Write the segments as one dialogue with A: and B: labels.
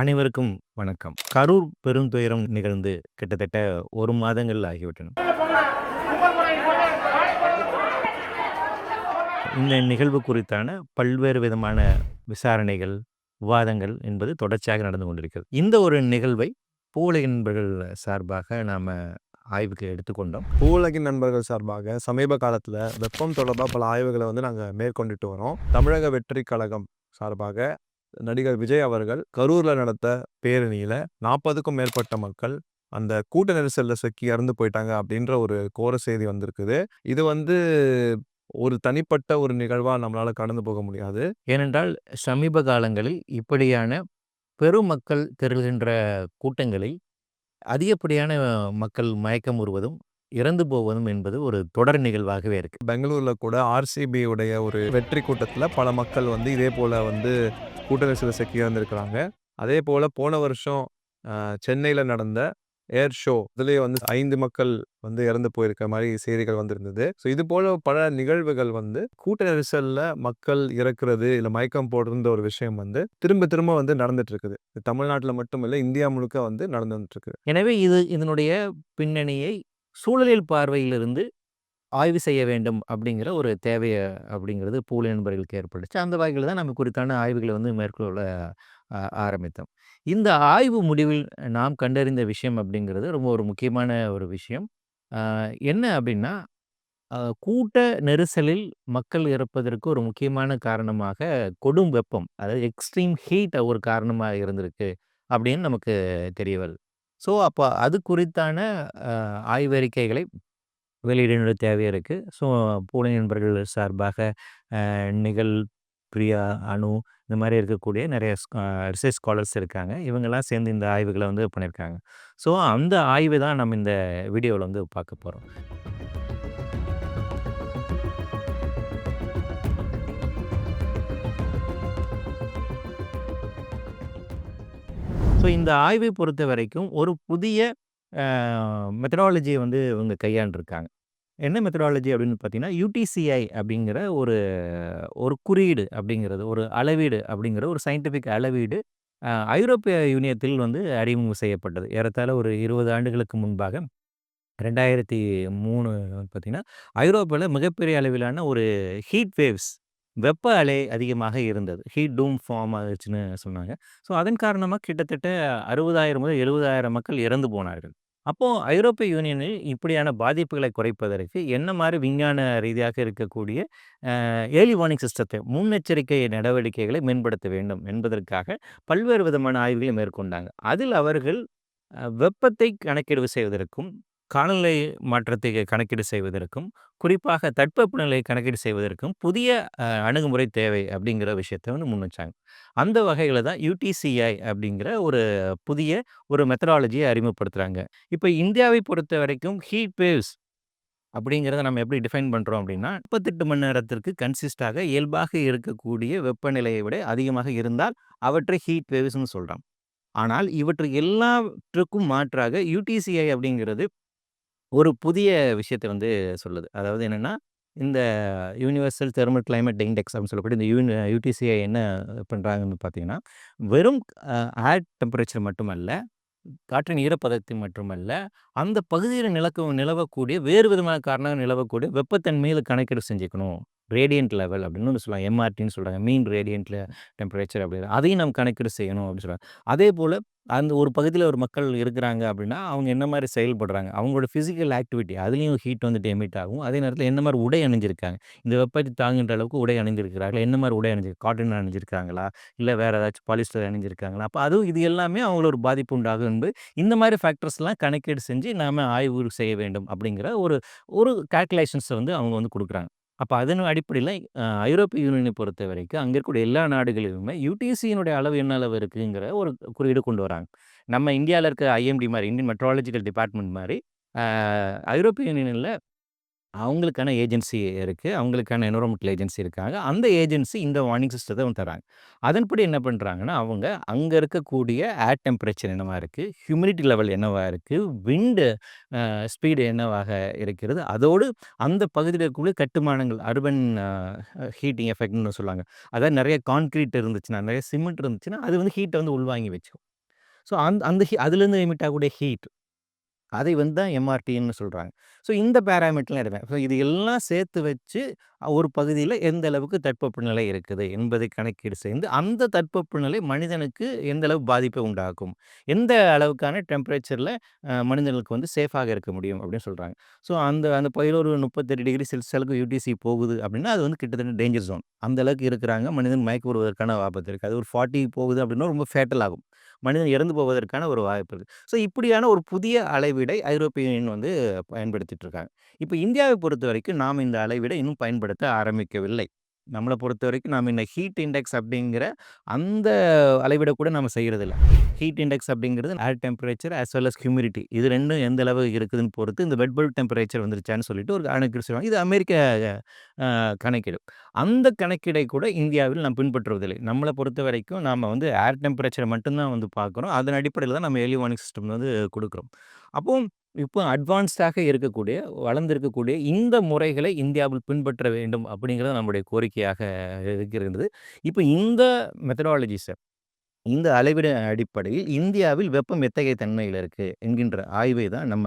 A: அனைவருக்கும் வணக்கம். கரூர் பெருந்துயரம் நிகழ்ந்து கிட்டத்தட்ட ஒரு மாதங்கள் ஆகிவிட்டன. இந்த நிகழ்வு குறித்தான பல்வேறு விதமான விசாரணைகள், விவாதங்கள் என்பது தொடர்ச்சியாக நடந்து கொண்டிருக்கிறது. இந்த ஒரு நிகழ்வை பூலகின் நண்பர்கள் சார்பாக நாம ஆய்வுக்கு எடுத்துக்கொண்டோம்.
B: பூலகின் நண்பர்கள் சார்பாக சமீப காலத்துல வெப்பம் தொடர்பாக பல ஆய்வுகளை வந்து நாங்கள் மேற்கொண்டுட்டு வரோம். தமிழக வெற்றி கழகம் சார்பாக நடிகர் விஜய் அவர்கள் கரூரில் நடத்த பேரணியில் நாற்பதுக்கும் மேற்பட்ட மக்கள் அந்த கூட்ட நெரிசலில் சிக்கி இறந்து போயிட்டாங்க அப்படின்ற ஒரு கோர செய்தி வந்திருக்குது. இது வந்து ஒரு தனிப்பட்ட ஒரு நிகழ்வாக நம்மளால் கடந்து போக முடியாது.
A: ஏனென்றால் சமீப காலங்களில் இப்படியான பெருமக்கள் திரள்கின்ற கூட்டங்களில் அதிகப்படியான மக்கள் மயக்கம் மயக்கமுறுவதும், இறந்து போவதும் என்பது ஒரு தொடர் நிகழ்வாகவே இருக்கு.
B: பெங்களூர்ல கூட ஆர்சிபி உடைய ஒரு வெற்றி கூட்டத்துல பல மக்கள் வந்து இதே போல வந்து கூட்ட நெரிசல்ல சிக்கி இறந்திருக்கிறாங்க. அதே போல போன வருஷம் சென்னையில நடந்த ஏர் ஷோ இதுலயே வந்து 5 மக்கள் வந்து இறந்து போயிருக்க மாரி செய்திகள் வந்திருந்தது. ஸோ இது போல பல நிகழ்வுகள் வந்து கூட்ட நெரிசல்ல மக்கள் இறக்குறது, இல்ல மயக்கம் போடுறன்ற ஒரு விஷயம் வந்து திரும்ப திரும்ப வந்து நடந்துட்டு இருக்குது. தமிழ்நாட்டுல மட்டும் இல்ல, இந்தியா முழுக்க வந்து நடந்து வந்துட்டு இருக்கு.
A: எனவே இது இதனுடைய பின்னணியை சூழலியல் பார்வையிலிருந்து ஆய்வு செய்ய வேண்டும் அப்படிங்கிற ஒரு தேவையை அப்படிங்கிறது பூவுலக நண்பர்களுக்கு ஏற்பட்டுச்சு. அந்த வகையில் தான் நம்ம குறித்தான ஆய்வுகளை வந்து மேற்கொள்ள ஆரம்பித்தோம். இந்த ஆய்வு முடிவில் நாம் கண்டறிந்த விஷயம் அப்படிங்கிறது ரொம்ப ஒரு முக்கியமான ஒரு விஷயம். என்ன அப்படின்னா, கூட்ட நெரிசலில் மக்கள் இறப்பதற்கு ஒரு முக்கியமான காரணமாக கொடும் வெப்பம், அதாவது எக்ஸ்ட்ரீம் ஹீட் ஒரு காரணமாக இருந்திருக்கு அப்படின்னு நமக்கு தெரிய வருது. ஸோ அப்போ அது குறித்தான ஆய்வறிக்கைகளை வெளியிட தேவை இருக்குது ஸோ பூனை நண்பர்கள் சார்பாக நிகழ், பிரியா, அனு இந்த மாதிரி இருக்கக்கூடிய நிறைய ரிசர்ச் ஸ்காலர்ஸ் இருக்காங்க. இவங்கெல்லாம் சேர்ந்து இந்த ஆய்வுகளை வந்து பண்ணியிருக்காங்க. ஸோ அந்த ஆய்வு தான் நம்ம இந்த வீடியோவில் வந்து பார்க்க போகிறோம் ஸோ இந்த ஆய்வை பொறுத்தவரைக்கும் ஒரு புதிய மெத்தடாலஜியை வந்து இவங்க கையாண்டுருக்காங்க. என்ன மெத்தடாலஜி அப்படின்னு பார்த்தீங்கன்னா, யூடிசிஐ அப்படிங்கிற ஒரு ஒரு குறியீடு அப்படிங்கிறது, ஒரு அளவீடு அப்படிங்கிற ஒரு சயின்டிஃபிக் அளவீடு ஐரோப்பிய யூனியத்தில் வந்து அறிமுகம் செய்யப்பட்டது. ஏறத்தாழ ஒரு 20 ஆண்டுகளுக்கு முன்பாக 2003 பார்த்தீங்கன்னா, ஐரோப்பால மிகப்பெரிய அளவிலான ஒரு ஹீட் வேவ்ஸ் வெப்ப அலை அதிகமாக இருந்தது. ஹீட் டூம் ஃபார்ம் ஆகிடுச்சுன்னு சொன்னாங்க. ஸோ அதன் காரணமாக கிட்டத்தட்ட 60,000 முதல் 70,000 மக்கள் இறந்து போனார்கள். அப்போ ஐரோப்பிய யூனியனில் இப்படியான பாதிப்புகளை குறைப்பதற்கு என்ன மாதிரி விஞ்ஞான ரீதியாக இருக்கக்கூடிய ஏலி வார்னிங் சிஸ்டத்தை முன்னெச்சரிக்கை நடவடிக்கைகளை மேம்படுத்த வேண்டும் என்பதற்காக பல்வேறு விதமான ஆய்வுகளை மேற்கொண்டாங்க. அதில் அவர்கள் வெப்பத்தை கணக்கீடு செய்வதற்கும், காலநிலை மாற்றத்தை கணக்கீடு செய்வதற்கும், குறிப்பாக தட்பவெப்பநிலை கணக்கீடு செய்வதற்கும் புதிய அணுகுமுறை தேவை அப்படிங்கிற விஷயத்த வந்து முன் வச்சாங்க. அந்த வகையில தான் யூடிசிஐ அப்படிங்கிற ஒரு புதிய ஒரு மெத்தடாலஜியை அறிமுகப்படுத்துறாங்க. இப்ப இந்தியாவை பொறுத்த வரைக்கும் ஹீட் வேவ்ஸ் அப்படிங்கிறத நம்ம எப்படி டிஃபைன் பண்றோம் அப்படின்னா, 48 மணி நேரத்திற்கு கன்சிஸ்டாக இயல்பாக இருக்கக்கூடிய வெப்பநிலையை விட அதிகமாக இருந்தால் அவற்றை ஹீட் வேவ்ஸ்ன்னு சொல்கிறோம் ஆனால் இவற்று எல்லாவற்றுக்கும் மாற்றாக யூடிசிஐ அப்படிங்கிறது ஒரு புதிய விஷயத்தை வந்து சொல்லுது. அதாவது என்னென்னா இந்த யூனிவர்சல் தெர்மல் கிளைமேட் இண்டெக்ஸ் அப்படின்னு சொல்லக்கூடிய இந்த யூனி யூடிசிஐ என்ன பண்ணுறாங்கன்னு பார்த்தீங்கன்னா, வெறும் ஏர் டெம்பரேச்சர் மட்டுமல்ல, காற்றின் ஈரப்பதத்தை மட்டுமல்ல, அந்த பகுதியில் நிலக்க நிலவக்கூடிய வேறு விதமான காரணங்கள் நிலவக்கூடிய வெப்பத்தன்மையில் கணக்கீடு செஞ்சுக்கணும். ரேடியன்ட் லெவல் அப்படின்னு ஒன்று சொல்லுவாங்க. எம்ஆர்டின்னு சொல்கிறாங்க மீன் ரேடியண்ட்டில் டெம்பரேச்சர் அப்படின்னு. அதையும் நம்ம கணக்கீடு செய்யணும் அப்படின்னு சொல்கிறாங்க அதே போல் அந்த ஒரு பகுதியில ஒரு மக்கள் இருக்கிறாங்க அப்படின்னா, அவங்க என்ன மாரி செயல்படுறாங்க? அவங்களோட ஃபிசிக்கல் ஆக்டிவிட்டி அதுலயும் ஹீட் வந்துட்டு எமிட் ஆகும். அதே நேரத்தில என்ன மாரி உடை அணிஞ்சிருக்காங்க? இந்த வெப்பத்தை தாங்குகின்ற அளவுக்கு உடை அணிந்திருக்கிறார்களா? என்ன மாரி உடை அணிஞ்சு காட்டன் அணிஞ்சிருக்காங்களா? இல்ல வேற ஏதாச்சும் பாலிஸ்டர் அணிஞ்சிருக்காங்களா? அப்ப அதுவும் இது எல்லாமே அவங்கள ஒரு பாதிப்பு உண்டாகும் என்பது இந்த மாரி ஃபேக்டர்ஸ்லாம் கணக்கீடு செஞ்சு நாம ஆய்வு செய்ய வேண்டும் அப்படிங்கிற ஒரு ஒரு கால்குலேஷன்ஸ வந்து அவங்க வந்து குடுக்குறாங்க. அப்ப அதன் அடிப்படையில அ ஐரோப்பிய யூனியனை பொறுத்த வரைக்கும் அங்க இருக்கக்கூடிய எல்லா நாடுகளிலுமே யுடிசியினுடைய அளவு என்ன அளவு இருக்குங்கிற ஒரு குறியீடு கொண்டு வராங்க. நம்ம இந்தியால இருக்க ஐஎம்டி மாரி இந்தியன் மெட்ரோலாஜிக்கல் டிபார்ட்மெண்ட் மாரி அ ஐரோப்பிய யூனியன்ல அவங்களுக்கான ஏஜென்சி இருக்குது அவங்களுக்கான என்விரான்மென்டல் ஏஜென்சி இருக்காங்க. அந்த ஏஜென்சி இந்த வார்னிங் சிஸ்டத்தை வந்து தராங்க. அதன்படி என்ன பண்ணுறாங்கன்னா அவங்க அங்கே இருக்கக்கூடிய ஏர் டெம்பரேச்சர் என்னவாக இருக்குது ஹியூமிடிட்டி லெவல் என்னவாக இருக்குது விண்டு ஸ்பீடு என்னவாக இருக்கிறது? அதோடு அந்த பகுதியில் இருக்கக்கூடிய கட்டுமானங்கள் அர்பன் ஹீட்டிங் எஃபெக்ட்னு சொல்லுவாங்க. அதாவது நிறைய கான்கிரீட் இருந்துச்சுன்னா, நிறைய சிமெண்ட் இருந்துச்சுன்னா, அது வந்து ஹீட்டை வந்து உள்வாங்கி வச்சுக்கும். ஸோ அந்த அந்த ஹீ அதுலேருந்து எமிட் ஆகக்கூடிய ஹீட் அதை வந்து தான் எம்ஆர்டின்னு சொல்கிறாங்க ஸோ இந்த பேராமீட்டர்லாம் எடுப்பேன். ஸோ இது எல்லாம் சேர்த்து வச்சு ஒரு பகுதியில் எந்த அளவுக்கு தட்பவெப்பநிலை இருக்குது என்பதை கணக்கீடு செய்து, அந்த தட்பவெப்பநிலை மனிதனுக்கு எந்த அளவு பாதிப்பை உண்டாக்கும்? எந்த அளவுக்கான டெம்பரேச்சரில் மனிதனுக்கு வந்து சேஃபாக இருக்க முடியும் அப்படின்னு சொல்கிறாங்க ஸோ அந்த அந்த பகுதியில ஒரு 38 டிகிரி செல்சியலுக்கு யூடிசி போகுது அப்படின்னா, அது வந்து கிட்டத்தட்ட டேஞ்சர் ஜோன். அந்த அளவுக்கு இருக்கிறாங்க. மனிதன் மயக்க வருவதற்கான ஆபத்து இருக்குது அது ஒரு 40 போகுது அப்படின்னா ரொம்ப ஃபேட்டல் ஆகும். மனிதன் இறந்து போவதற்கான ஒரு வாய்ப்பு இருக்குது ஸோ இப்படியான ஒரு புதிய அளவீடை ஐரோப்பிய யூனியன் வந்து பயன்படுத்திட்டு இருக்காங்க. இப்போ இந்தியாவை பொறுத்தவரைக்கும் நாம் இந்த அளவீடை இன்னும் பயன்படுத்த ஆரம்பிக்கவில்லை. நம்மளை பொறுத்த வரைக்கும் நாம் இந்த ஹீட் இண்டெக்ஸ் அப்படிங்கிற அந்த அளவிட கூட நம்ம செய்றதில்ல. ஹீட் இண்டெக்ஸ் அப்படிங்கிறது air temperature as well as humidity இது ரெண்டும் எந்த அளவு இருக்குதுன்னு பொறுத்து இந்த வெட் பல்ப் டெம்பரேச்சர் வந்துருச்சான்னு சொல்லிட்டு ஒரு கணக்கீடு செய்வாங்க. இது அமெரிக்க கணக்கீடு. அந்த கணக்கீடை கூட இந்தியாவில் நாம் பின்பற்றுவதில்லை. நம்மளை பொறுத்த வரைக்கும் நாம் வந்து ஏர் டெம்பரேச்சரை மட்டும்தான் வந்து பார்க்குறோம். அதன் அடிப்படையில் தான் நம்ம எலிவானிக் சிஸ்டம் வந்து கொடுக்குறோம் அப்போது இப்போ அட்வான்ஸ்டாக இருக்கக்கூடிய, வளர்ந்திருக்கக்கூடிய இந்த முறைகளை இந்தியாவில் பின்பற்ற வேண்டும் அப்படிங்கிறது நம்முடைய கோரிக்கையாக இருக்கிறது. இப்ப இந்த மெத்தடாலஜிஸ இந்த அளவீடு அடிப்படையில் இந்தியாவில் வெப்பம் எத்தகைய தன்மையில இருக்கு என்கின்ற ஆய்வை தான் நம்ம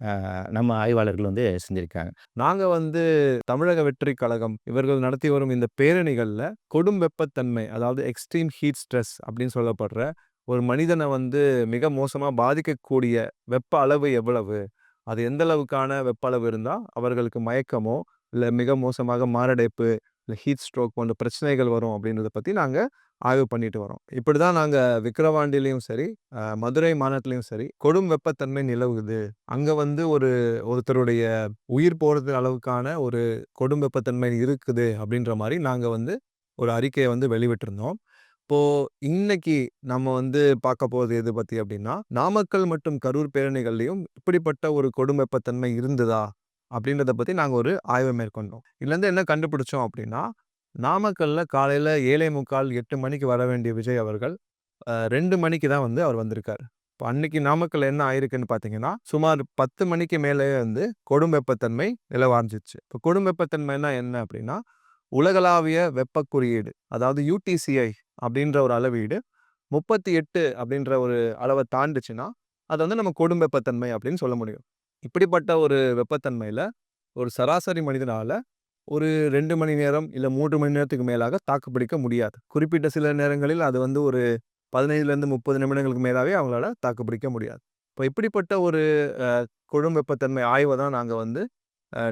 A: அ நம்ம ஆய்வாளர்கள் வந்து செஞ்சிருக்காங்க.
B: நாங்க வந்து தமிழக வெற்றிக் கழகம் இவர்கள் நடத்தி வரும் இந்த பேரணிகள்ல கொடும் வெப்பத்தன்மை அதாவது எக்ஸ்ட்ரீம் ஹீட் ஸ்ட்ரெஸ் அப்படின்னு சொல்லப்படுற ஒரு மனிதனை வந்து மிக மோசமாக பாதிக்கக்கூடிய வெப்ப அளவு எவ்வளவு? அது எந்த அளவுக்கான வெப்ப அளவு இருந்தால் அவர்களுக்கு மயக்கமோ, இல்லை மிக மோசமாக மாரடைப்பு, இல்லை ஹீட் ஸ்ட்ரோக் போன்ற பிரச்சனைகள் வரும் அப்படின்றத பற்றி நாங்கள் ஆய்வு பண்ணிட்டு வரோம். இப்படி தான் நாங்கள் விக்கிரவாண்டிலையும் சரி, மதுரை மாநகரத்திலயும் சரி, கொடும் வெப்பத்தன்மை நிலவுது. அங்கே வந்து ஒரு ஒருத்தருடைய உயிர் போகிறது அளவுக்கான ஒரு கொடும் வெப்பத்தன்மை இருக்குது அப்படின்ற மாதிரி நாங்கள் வந்து ஒரு அறிக்கையை வந்து வெளிவிட்டிருந்தோம். இப்போ இன்னைக்கு நம்ம வந்து பார்க்க போகிறது எது பத்தி அப்படின்னா, நாமக்கல் மற்றும் கரூர் பேரணிகள்லையும் இப்படிப்பட்ட ஒரு கொடும் வெப்பத்தன்மை இருந்ததா? அப்படின்றத பத்தி நாங்கள் ஒரு ஆய்வு மேற்கொண்டோம். இதுலேருந்து என்ன கண்டுபிடிச்சோம் அப்படின்னா, நாமக்கல்ல காலையில 7:45 8 மணிக்கு வர வேண்டிய விஜய் அவர்கள், ரெண்டு மணிக்கு தான் வந்து அவர் வந்திருக்கார் இப்போ அன்னைக்கு நாமக்கல் என்ன ஆயிருக்குன்னு பார்த்தீங்கன்னா, சுமார் 10 மணிக்கு மேலேயே வந்து கொடும் வெப்பத்தன்மை இப்போ கொடும்பெப்பத்தன்மைனா என்ன அப்படின்னா, உலகளாவிய வெப்ப குறியீடு அதாவது யூடிசிஐ அப்படின்ற ஒரு அளவீடு 38 அப்படின்ற ஒரு அளவ தாண்டுச்சுன்னா, அத வந்து நம்ம கொடும் வெப்பத்தன்மை அப்படின்னு சொல்ல முடியும். இப்படிப்பட்ட ஒரு வெப்பத்தன்மையில் ஒரு சராசரி மனிதனால ஒரு ரெண்டு மணி நேரம், இல்ல மூன்று மணி நேரத்துக்கு மேலாக தாக்குப்பிடிக்க முடியாது. குறிப்பிட்ட சில நேரங்களில் அது வந்து ஒரு 15லேருந்து 30 நிமிடங்களுக்கு மேலாவே அவங்களால தாக்குப்பிடிக்க முடியாது. இப்ப இப்படிப்பட்ட ஒரு கொழும் கொடும் வெப்பத்தன்மை ஆய்வை தான் நாங்க வந்து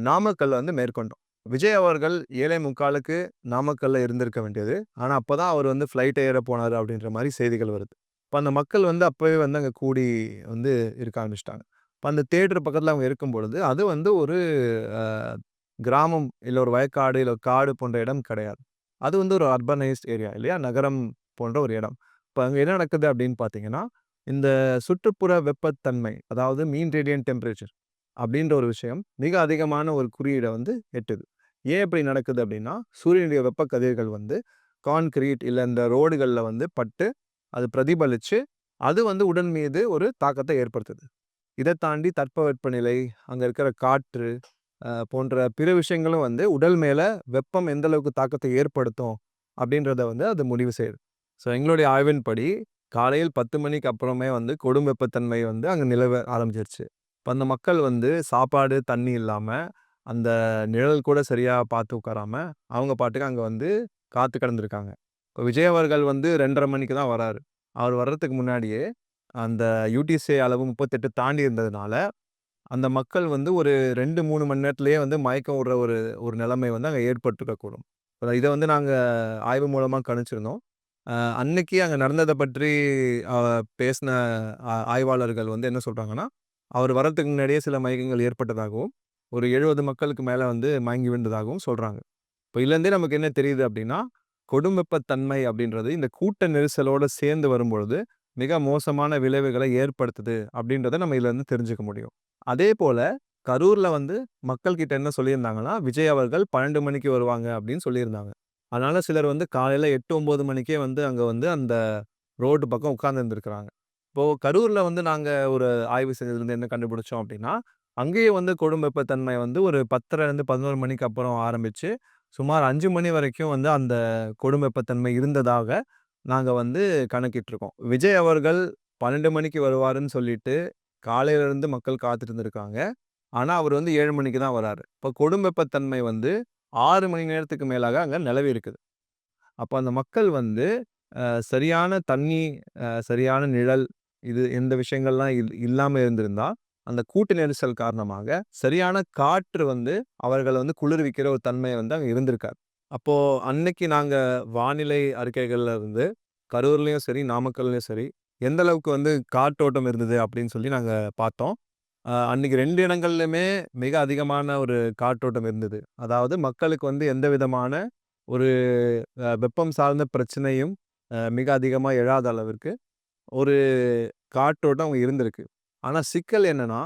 B: நாமக்கல்ல வந்து மேற்கொண்டோம். விஜய் அவர்கள் 7:45க்கு நாமக்கல்ல இருந்திருக்க வேண்டியது. ஆனா அப்பதான் அவர் வந்து ஃப்ளைட் ஏற போனாரு அப்படின்ற மாதிரி செய்திகள் வருது. இப்போ அந்த மக்கள் வந்து அப்போவே வந்து அங்க கூடி வந்து இருக்க ஆரம்பிச்சிட்டாங்க இப்போ அந்த தேட்டர் பக்கத்துல அவங்க இருக்கும்பொழுது, அது வந்து ஒரு கிராமம், இல்லை ஒரு வயக்காடு, இல்லை காடு போன்ற இடம் கிடையாது. அது வந்து ஒரு அர்பனைஸ்ட் ஏரியா இல்லையா? நகரம் போன்ற ஒரு இடம். இப்ப அங்கே என்ன நடக்குது அப்படின்னு பார்த்தீங்கன்னா, இந்த சுற்றுப்புற வெப்பத்தன்மை அதாவது மீன் ரேடியன் டெம்பரேச்சர் அப்படின்ற ஒரு விஷயம் மிக அதிகமான ஒரு குறியீடை வந்து எட்டுது. ஏன் இப்படி நடக்குது அப்படின்னா, சூரியனுடைய வெப்ப கதிர்கள் வந்து கான்கிரீட் இல்லை இந்த ரோடுகள்ல வந்து பட்டு, அது பிரதிபலிச்சு, அது வந்து உடல் மீது ஒரு தாக்கத்தை ஏற்படுத்துது. இதை தாண்டி தட்பவெப்பநிலை, அங்க இருக்கிற காற்று போன்ற பிற விஷயங்களும் வந்து உடல் மேல வெப்பம் எந்த அளவுக்கு தாக்கத்தை ஏற்படுத்தும் அப்படின்றத வந்து அது முடிவு செய்யுது. ஸோ எங்களுடைய ஆய்வின்படி காலையில் 10 மணிக்கு அப்புறமே வந்து கொடும் வெப்பத்தன்மை வந்து அங்க நிலவ ஆரம்பிச்சிருச்சு. இப்போ அந்த மக்கள் வந்து சாப்பாடு, தண்ணி இல்லாம, அந்த நிழல் கூட சரியாக பார்த்து உட்காராம, அவங்க பாட்டுக்கு அங்கே வந்து காத்து கிடந்திருக்காங்க. இப்போ விஜய் அவர்கள் வந்து 2:30 மணிக்கு தான் வராரு. அவர் வர்றதுக்கு முன்னாடியே அந்த யூடிசே அளவு 38 தாண்டி இருந்ததுனால, அந்த மக்கள் வந்து ஒரு 2, 3 மணி நேரத்துலேயே வந்து மயக்கம் விடுற ஒரு ஒரு நிலைமை வந்து அங்கே ஏற்பட்டுருக்கக்கூடும் இதை வந்து நாங்கள் ஆய்வு மூலமாக கணிச்சிருந்தோம். அன்னைக்கு அங்கே நடந்ததை பற்றி பேசின ஆ ஆய்வாளர்கள் வந்து என்ன சொல்கிறாங்கன்னா அவர் வர்றதுக்கு முன்னாடியே சில மயக்கங்கள் ஏற்பட்டதாகவும், ஒரு 70 மக்களுக்கு மேல வந்து மயங்கி விழுந்ததாகவும் சொல்றாங்க. இப்ப இதுலேருந்தே நமக்கு என்ன தெரியுது அப்படின்னா, கொடும்பெப்பத்தன்மை அப்படின்றது இந்த கூட்ட நெரிசலோட சேர்ந்து வரும்பொழுது, மிக மோசமான விளைவுகளை ஏற்படுத்துது அப்படின்றத நம்ம இதுலேருந்து தெரிஞ்சுக்க முடியும். அதே போல் கரூர்ல வந்து மக்கள்கிட்ட என்ன சொல்லியிருந்தாங்கன்னா, விஜய் அவர்கள் 12 மணிக்கு வருவாங்க அப்படின்னு சொல்லியிருந்தாங்க. அதனால சிலர் வந்து காலையில 8, 9 மணிக்கே வந்து அங்க வந்து அந்த ரோடு பக்கம் உட்கார்ந்து இப்போது இப்போ கரூர்ல வந்து நாங்க ஒரு ஆய்வு செஞ்சதுலேருந்து என்ன கண்டுபிடிச்சோம் அப்படின்னா, அங்கேயும் வந்து கொடும் வெப்பத்தன்மை வந்து ஒரு 10:30லேருந்து 11 மணிக்கு அப்புறம் ஆரம்பித்து சுமார் அஞ்சு மணி வரைக்கும் வந்து அந்த கொடும் வெப்பத்தன்மை இருந்ததாக நாங்கள் வந்து கணக்கிட்டுருக்கோம். விஜய் அவர்கள் 12 மணிக்கு வருவாருன்னு சொல்லிட்டு, காலையிலேருந்து மக்கள் காத்துட்டு இருந்திருக்காங்க. அவர் வந்து ஏழு மணிக்கு தான் வராரு. இப்போ கொடும் வெப்பத்தன்மை வந்து ஆறு மணி நேரத்துக்கு மேலாக அங்கே நிலவி இருக்குது. அப்போ அந்த மக்கள் வந்து சரியான தண்ணி, சரியான நிழல், இது இந்த விஷயங்கள்லாம் இல் இல்லாமல் இருந்திருந்தால் அந்த கூட்ட நெரிசல் காரணமாக சரியான காற்று வந்து அவர்களை வந்து குளிர்விக்கிற ஒரு தன்மை வந்து அங்கே இருந்திருக்கார் அப்போது அன்னைக்கு நாங்கள் வானிலை அறிக்கைகள்ல இருந்து கரூர்லேயும் சரி, நாமக்கல்லையும் சரி, எந்த அளவுக்கு வந்து காற்றோட்டம் இருந்தது அப்படின்னு சொல்லி நாங்கள் பார்த்தோம். அன்னைக்கு ரெண்டு இடங்கள்லையுமே மிக அதிகமான ஒரு காற்றோட்டம் இருந்தது. அதாவது மக்களுக்கு வந்து எந்த விதமான ஒரு வெப்பம் சார்ந்த பிரச்சனையும் மிக அதிகமாக எழாத அளவிற்கு ஒரு காற்றோட்டம் அவங்க இருந்திருக்கு. ஆனா சிக்கல் என்னன்னா,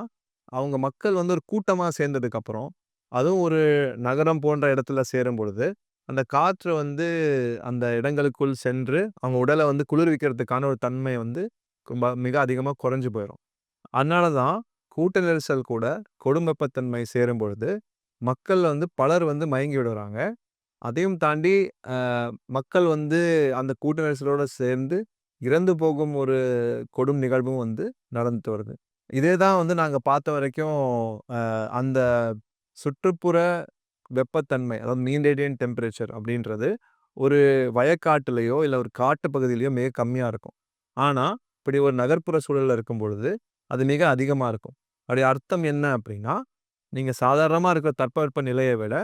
B: அவங்க மக்கள் வந்து ஒரு கூட்டமா சேர்ந்ததுக்கப்புறம், அதுவும் ஒரு நகரம் போன்ற இடத்துல சேரும்பொழுது, அந்த காற்று வந்து அந்த இடங்களுக்குள் சென்று, அவங்க உடலை வந்து குளிர்விக்கிறதுக்கான ஒரு தன்மை வந்து ரொம்ப மிக அதிகமா குறைஞ்சு போயிரும். அதனால தான் கூட்ட நெரிசல் கூட கொடும்பப்பத்தன்மை சேரும் பொழுது மக்கள் வந்து பலர் வந்து மயங்கி விடுறாங்க. அதையும் தாண்டி மக்கள் வந்து அந்த கூட்ட நெரிசலோடு சேர்ந்து இறந்து போகும் ஒரு கொடும் நிகழ்வும் வந்து நடந்துட்டு வருது. இதே தான் வந்து நாங்கள் பார்த்த வரைக்கும் அந்த சுற்றுப்புற வெப்பத்தன்மை, அதாவது மீன் டெம்பரேச்சர் அப்படின்றது ஒரு வயக்காட்டுலேயோ இல்லை ஒரு காட்டு பகுதியிலையோ மிக கம்மியாக இருக்கும். ஆனால் இப்படி ஒரு நகர்ப்புற சூழலில் இருக்கும் பொழுது, அது மிக அதிகமாக இருக்கும். அப்படி அர்த்தம் என்ன அப்படின்னா, நீங்கள் சாதாரணமாக இருக்கிற தட்பவெப்ப நிலையை விட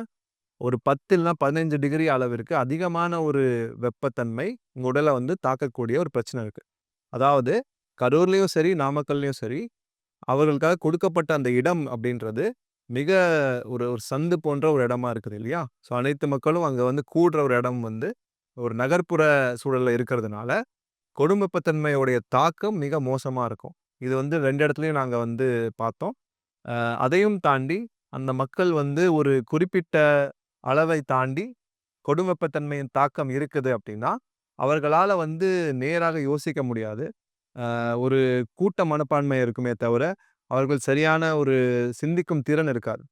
B: ஒரு 10 இல்லனா 15 டிகிரி அளவிற்கு அதிகமான ஒரு வெப்பத்தன்மை உங்க உடல வந்து தாக்கக்கூடிய ஒரு பிரச்சனை இருக்கு. அதாவது கரூர்லயும் சரி, நாமக்கல்லயும் சரி, அவர்களுக்காக கொடுக்கப்பட்ட அந்த இடம் அப்படின்றது மிக ஒரு ஒரு சந்து போன்ற ஒரு இடமா இருக்குது இல்லையா? ஸோ அனைத்து மக்களும் அங்க வந்து கூடுற ஒரு இடம் வந்து ஒரு நகர்ப்புற சூழல்ல இருக்கிறதுனால, கொடுமைப்பத்தன்மையுடைய தாக்கம் மிக மோசமா இருக்கும். இது வந்து ரெண்டு இடத்துலயும் நாங்க வந்து பார்த்தோம். அதையும் தாண்டி அந்த மக்கள் வந்து ஒரு குறிப்பிட்ட அளவை தாண்டி கொடுமைப்பத்தன்மையின் தாக்கம் இருக்குது அப்படின்னா, அவர்களால வந்து நேராக யோசிக்க முடியாது. ஒரு கூட்ட மனப்பான்மை இருக்குமே தவிர, அவர்கள் சரியான ஒரு சிந்திக்கும் திறன் இருக்காது.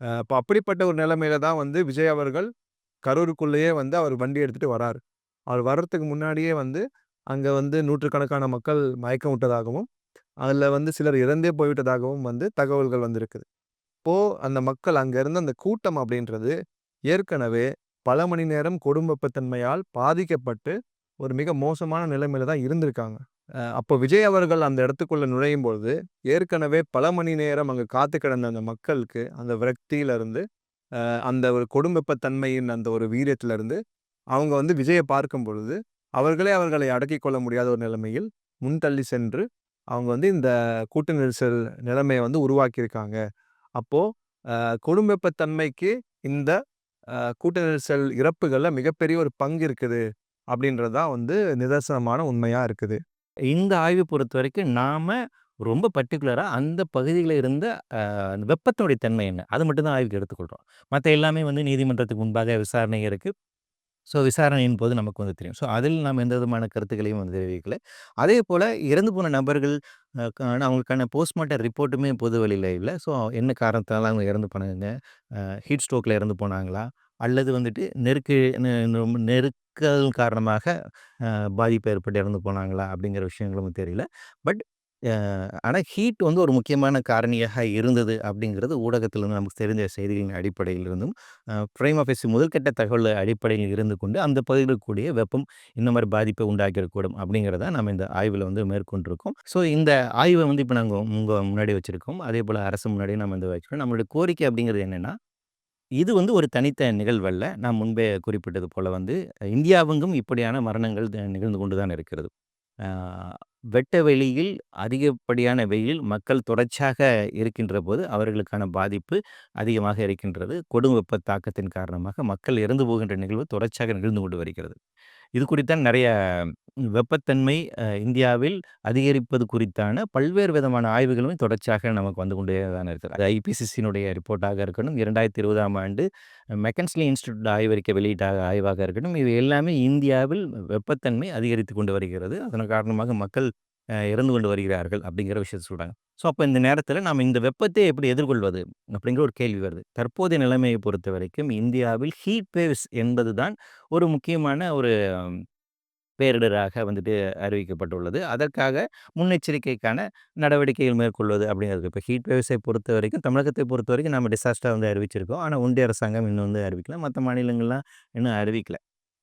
B: இப்போ அப்ப அப்படிப்பட்ட ஒரு நிலைமையில தான் வந்து விஜய் அவர்கள் கரூருக்குள்ளேயே வந்து அவர் வண்டி எடுத்துட்டு வராரு. அவர் வர்றதுக்கு முன்னாடியே வந்து அங்க வந்து நூற்றுக்கணக்கான மக்கள் மயக்கம் விட்டதாகவும், அதுல வந்து சிலர் இறந்தே போய்விட்டதாகவும் வந்து தகவல்கள் வந்திருக்குது. இப்போது அந்த மக்கள் அங்கேருந்து அந்த கூட்டம் அப்படின்றது ஏற்கனவே பல மணி நேரம் கொடும் வெப்பத்தன்மையால் பாதிக்கப்பட்டு, ஒரு மிக மோசமான நிலைமையில தான் இருந்திருக்காங்க. அப்போ விஜய் அவர்கள் அந்த இடத்துக்குள்ள நுழையும் பொழுது, ஏற்கனவே பல மணி நேரம் அங்கே காத்து கிடந்த அந்த மக்களுக்கு அந்த விரக்தியிலிருந்து, அந்த ஒரு கொடும் வெப்பத்தன்மையின் அந்த ஒரு வீரியத்திலிருந்து, அவங்க வந்து விஜயை பார்க்கும் பொழுது, அவர்களே அவர்களை அடக்கிக் கொள்ள முடியாத ஒரு நிலைமையில் முன்தள்ளி சென்று, அவங்க வந்து இந்த கூட்ட நெரிசல் நிலைமையை வந்து உருவாக்கியிருக்காங்க. அப்போ அ இந்த கூட்ட நெரிசல் இறப்புகளில் மிகப்பெரிய ஒரு பங்கு இருக்குது. அப்படின்றது தான் வந்து நிதர்சனமான உண்மையாக இருக்குது.
A: இந்த ஆய்வு பொறுத்த வரைக்கும் நாம ரொம்ப பர்டிகுலராக அந்த பகுதியில இருந்த அந்த வெப்பத்தினுடைய தன்மை என்ன? அது மட்டும் தான் ஆய்வுக்கு எடுத்துக்கொள்றோம். மற்ற எல்லாமே வந்து நீதிமன்றத்துக்கு முன்பாக விசாரணை இருக்கு. ஸோ விசாரணையின் போது நமக்கு வந்து தெரியும். ஸோ அதில் நாம் எந்த விதமான கருத்துக்களையும் வந்து தெரிவிக்கல. அதேபோல இறந்து போன நபர்கள் அவங்களுக்கான போஸ்ட்மார்ட்டம் ரிப்போர்ட்டுமே பொது வழியில் இல்லை ஸோ என்ன காரணத்தால் அவங்க இறந்து போனாங்க? ஹீட் ஸ்ட்ரோக்கில் இறந்து போனாங்களா? அல்லது வந்துட்டு நெருக்கு ரொம்ப நெருக்கல் காரணமாக பாதிப்பு ஏற்பட்டு இறந்து போனாங்களா? அப்படிங்கிற விஷயங்களும் தெரியல. பட் ஆனால் ஹீட் வந்து ஒரு முக்கியமான காரணியாக இருந்தது அப்படிங்கிறது ஊடகத்திலிருந்து நமக்கு தெரிஞ்ச செய்திகளின் அடிப்படையில் இருந்தும், ஃப்ரேம் பிரைமா ஃபேசி முதல்கட்ட தகவல் அடிப்படையில் இருந்து கொண்டு, அந்த பகுதியில் கூடிய வெப்பம் இந்த மாதிரி பாதிப்பை உண்டாக்கிடக்கூடும் அப்படிங்கிறத நம்ம இந்த ஆய்வில் வந்து மேற்கொண்டிருக்கோம். ஸோ இந்த ஆய்வை வந்து இப்போ நாங்கள் உங்கள் முன்னாடி வச்சுருக்கோம் அதே போல் அரசு முன்னாடியும் நம்ம இந்த வச்சுருக்கோம் நம்மளுடைய கோரிக்கை அப்படிங்கிறது என்னன்னா, இது வந்து ஒரு தனித்த நிகழ்வல்ல. நான் முன்பே குறிப்பிட்டது போல் வந்து இந்தியாவுங்கும் இப்படியான மரணங்கள் த நிகழ்ந்து கொண்டு தான் இருக்கிறது. வெட்ட வெளியில் அதிகப்படியான வெயில் மக்கள் தொடர்ச்சியாக இருக்கின்றபோது, அவர்களுக்கான பாதிப்பு அதிகமாக இருக்கின்றது. கொடும் வெப்ப தாக்கத்தின் காரணமாக மக்கள் இறந்து போகின்ற நிகழ்வு தொடர்ச்சியாக நிகழ்ந்து கொண்டு வருகிறது. இது குறித்தான் நிறைய வெப்பத்தன்மை இந்தியாவில் அதிகரிப்பது குறித்தான பல்வேறு விதமான ஆய்வுகளும் தொடர்ச்சியாக நமக்கு வந்து கொண்டே தான் இருக்குது. அது ஐபிசிசியினுடைய ரிப்போர்ட்டாக இருக்கட்டும், 2020ஆம் ஆண்டு மெக்கன்ஸ்லி இன்ஸ்டிடியூட் ஆய்வறிக்கை வெளியிட்ட ஆய்வாக இருக்கட்டும், இது எல்லாமே இந்தியாவில் வெப்பத்தன்மை அதிகரித்து கொண்டு வருகிறது. அதன் காரணமாக மக்கள் இறந்து கொண்டு வருகிறார்கள் அப்படிங்கிற விஷயத்த சொல்கிறாங்க ஸோ, அப்போ இந்த நேரத்தில் நாம் இந்த வெப்பத்தை எப்படி எதிர்கொள்வது? அப்படிங்கிற ஒரு கேள்வி வருது. தற்போதைய நிலைமையை பொறுத்த வரைக்கும் இந்தியாவில் ஹீட் வேவ்ஸ் என்பது தான் ஒரு முக்கியமான ஒரு பேரிடராக வந்துட்டு அறிவிக்கப்பட்டுள்ளது. அதற்காக முன்னெச்சரிக்கைக்கான நடவடிக்கைகள் மேற்கொள்வது அப்படிங்கிறது. இப்போ ஹீட் வேவ்ஸை பொறுத்தவரைக்கும் தமிழகத்தை பொறுத்த வரைக்கும் நம்ம டிசாஸ்டர் வந்து அறிவிச்சிருக்கோம். ஆனால் ஒன்றிய அரசாங்கம் இன்னும் வந்து அறிவிக்கல. மற்ற மாநிலங்கள்லாம் இன்னும் அறிவிக்கல.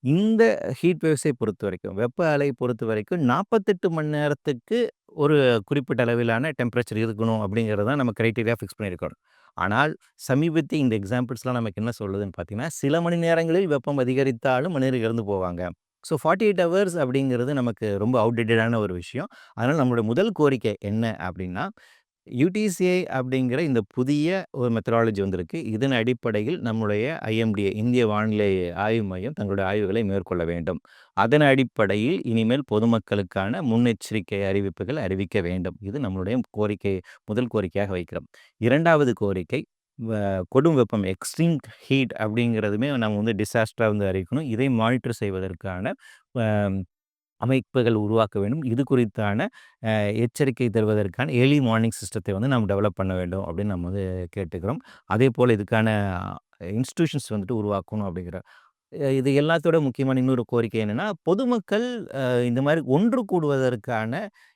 A: இந்த ஹீட் வேவ்ஸை பொறுத்த வரைக்கும் வெப்ப அலை பொறுத்தவரைக்கும் 48 மணி நேரத்துக்கு ஒரு குறிப்பிட்ட அளவிலான டெம்பரேச்சர் இருக்கணும் அப்படிங்கிறது தான் நம்ம க்ரைட்டீரியா ஃபிக்ஸ் பண்ணியிருக்கணும் ஆனால், சமீபத்திய இந்த எக்ஸாம்பிள்ஸ்லாம் நமக்கு என்ன சொல்லுதுன்னு பார்த்தீங்கன்னா, சில மணி நேரங்களில் வெப்பம் அதிகரித்தாலும் மனிதர்கள் இறந்து போவாங்க. ஸோ, 48 ஹவர்ஸ் அப்படிங்கிறது நமக்கு ரொம்ப அவுடேட்டடான ஒரு விஷயம். அதனால் நம்மளுடைய முதல் கோரிக்கை என்ன அப்படின்னா, யூடிசிஐ அப்படிங்கிற இந்த புதிய ஒரு மெத்தடாலஜி வந்திருக்கு. இதன் அடிப்படையில் நம்முடைய ஐஎம்டிஏ இந்திய வானிலை ஆய்வு மையம் தங்களுடைய ஆய்வுகளை மேற்கொள்ள வேண்டும். அதன் அடிப்படையில் இனிமேல் பொதுமக்களுக்கான முன்னெச்சரிக்கை அறிவிப்புகள் அறிவிக்க வேண்டும். இது நம்மளுடைய கோரிக்கை முதல் கோரிக்கையாக வைக்கிறோம். இரண்டாவது கோரிக்கை கொடும் வெப்பம் எக்ஸ்ட்ரீம் ஹீட் அப்படிங்கிறதுமே நம்ம வந்து டிசாஸ்டராக வந்து அறிவிக்கணும். இதை மானிட்டர் செய்வதற்கான அமைப்புகள் உருவாக்க வேண்டும். இது குறித்தான எச்சரிக்கை தருவதற்கான ஏர்லி மார்னிங் சிஸ்டத்தை வந்து நம்ம டெவலப் பண்ண வேண்டும் அப்படின்னு நம்ம வந்து கேட்டுக்கிறோம். அதே போல் இதுக்கான இன்ஸ்டிடியூஷன்ஸ் வந்துட்டு உருவாக்கணும் அப்படிங்கிற இது எல்லாத்தோட முக்கியமான இன்னொரு கோரிக்கை என்னென்னா பொதுமக்கள் இந்த மாதிரி ஒன்று கூடுவதற்கான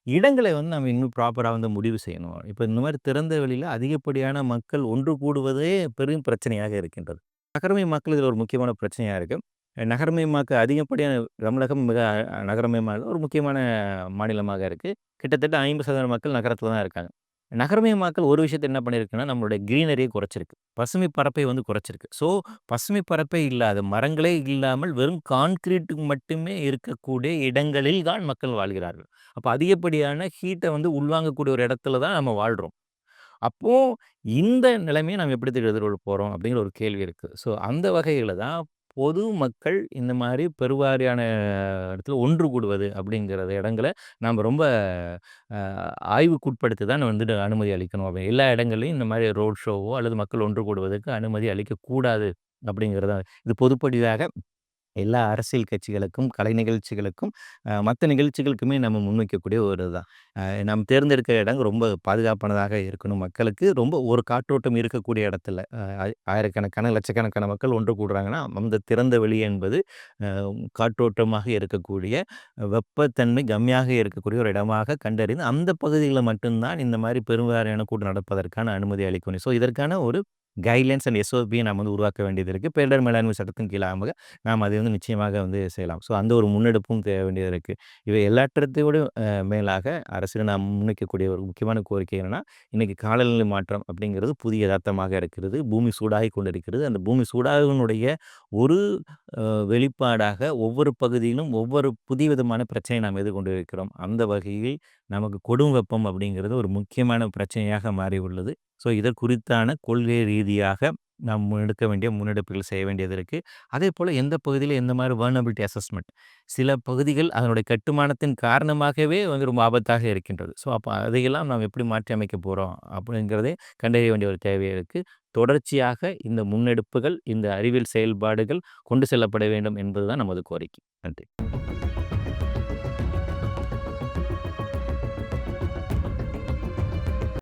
A: இடங்களை வந்து நம்ம இன்னும் ப்ராப்பராக வந்து முடிவு செய்யணும். இப்போ இந்த மாதிரி திறந்த வெளியில் அதிகப்படியான மக்கள் ஒன்று கூடுவதே பெரும் பிரச்சனையாக இருக்கின்றது. அக்கரமே மக்கள் இதில் ஒரு முக்கியமான பிரச்சனையாக இருக்குது நகரமயமாக்க அதிகப்படியான தமிழகம் மிக நகரமயமாக ஒரு முக்கியமான மாநிலமாக இருக்குது கிட்டத்தட்ட 50% மக்கள் நகரத்தில் தான் இருக்காங்க. நகரமயமாக்கல் ஒரு விஷயத்தை என்ன பண்ணியிருக்குன்னா, நம்மளுடைய க்ரீனரியை குறைச்சிருக்கு. பசுமை பரப்பை வந்து குறைச்சிருக்கு. ஸோ, பசுமை பரப்பே இல்லாத மரங்களே இல்லாமல் வெறும் கான்கிரீட்டுக்கு மட்டுமே இருக்கக்கூடிய இடங்களில் தான் மக்கள் வாழ்கிறார்கள். அப்போ அதிகப்படியான ஹீட்டை வந்து உள்வாங்கக்கூடிய ஒரு இடத்துல தான் நம்ம வாழ்கிறோம் அப்போது இந்த நிலைமையை நம்ம எப்படி எதிர்கொள்ள போகிறோம் அப்படிங்கிற ஒரு கேள்வி இருக்குது ஸோ, அந்த வகையில் தான் பொது மக்கள் இந்த மாதிரி பெருவாரியான இடத்துல ஒன்று கூடுவது அப்படிங்கிறத இடங்களை நாம் ரொம்ப ஆய்வுக்குட்படுத்தி தான் வந்துட்டு அனுமதி அளிக்கணும். அப்படி எல்லா இடங்கள்லையும் இந்த மாதிரி ரோட் ஷோவோ அல்லது மக்கள் ஒன்று கூடுவதற்கு அனுமதி அளிக்கக்கூடாது அப்படிங்கிறது இது பொதுப்படியாக எல்லா அரசியல் கட்சிகளுக்கும், கலை நிகழ்ச்சிகளுக்கும், மற்ற நிகழ்ச்சிகளுக்குமே நம்ம முன்வைக்கக்கூடிய ஒரு தான் நாம் தேர்ந்தெடுக்கிற இடம் ரொம்ப பாதுகாப்பானதாக இருக்கணும். மக்களுக்கு ரொம்ப ஒரு காற்றோட்டம் இருக்கக்கூடிய இடத்துல ஆயிரக்கணக்கான, லட்சக்கணக்கான மக்கள் ஒன்று கூடுறாங்கன்னா, அந்த திறந்த வெளி என்பது காற்றோட்டமாக இருக்கக்கூடிய, வெப்பத்தன்மை கம்மியாக இருக்கக்கூடிய ஒரு இடமாக கண்டறிந்து, அந்த பகுதியில் மட்டும்தான் இந்த மாதிரி பெருவாரியான கூட்டம் நடப்பதற்கான அனுமதி அளிக்கணும். ஸோ, இதற்கான ஒரு கைட்லைன்ஸ் அண்ட் எஸ்ஓபிய நம்ம வந்து உருவாக்க வேண்டியது இருக்குது பேரிடர் மேலாண்மை சட்டத்தின் கீழாக நாம் அதை வந்து நிச்சயமாக வந்து செய்யலாம். ஸோ, அந்த ஒரு முன்னெடுப்பும் தேவை வேண்டியது இருக்குது இவை எல்லாற்றத்தையோடும் மேலாக அரசு நாம் முன்வைக்கக்கூடிய ஒரு முக்கியமான கோரிக்கை என்னென்னா இன்றைக்கி காலநிலை மாற்றம் அப்படிங்கிறது புதிய யதார்த்தமாக இருக்கிறது. பூமி சூடாகிக் கொண்டிருக்கிறது. அந்த பூமி சூடாகுவதனுடைய ஒரு வெளிப்பாடாக ஒவ்வொரு பகுதியிலும் ஒவ்வொரு புதிய விதமான பிரச்சனையை நாம் எதிர்கொண்டு இருக்கிறோம். அந்த வகையில் நமக்கு கொடும் வெப்பம் அப்படிங்கிறது ஒரு முக்கியமான பிரச்சனையாக மாறி உள்ளது. ஸோ, இதற்குறித்தான கொள்கை ரீதியாக நாம் எடுக்க வேண்டிய முன்னெடுப்புகள் செய்ய வேண்டியது இருக்குது அதே போல் எந்த பகுதியில எந்த மாதிரி வேர்னபிலிட்டி அசஸ்மெண்ட் சில பகுதிகள் அதனுடைய கட்டுமானத்தின் காரணமாகவே வந்து ரொம்ப ஆபத்தாக இருக்கின்றது. ஸோ, அப்போ அதையெல்லாம் நாம் எப்படி மாற்றி அமைக்க போகிறோம் அப்படிங்கிறதே கண்டறிய வேண்டிய ஒரு தேவை இருக்குது தொடர்ச்சியாக இந்த முன்னெடுப்புகள், இந்த அறிவியல் செயல்பாடுகள் கொண்டு செல்லப்பட வேண்டும் என்பது தான் நமது கோரிக்கை. நன்றி.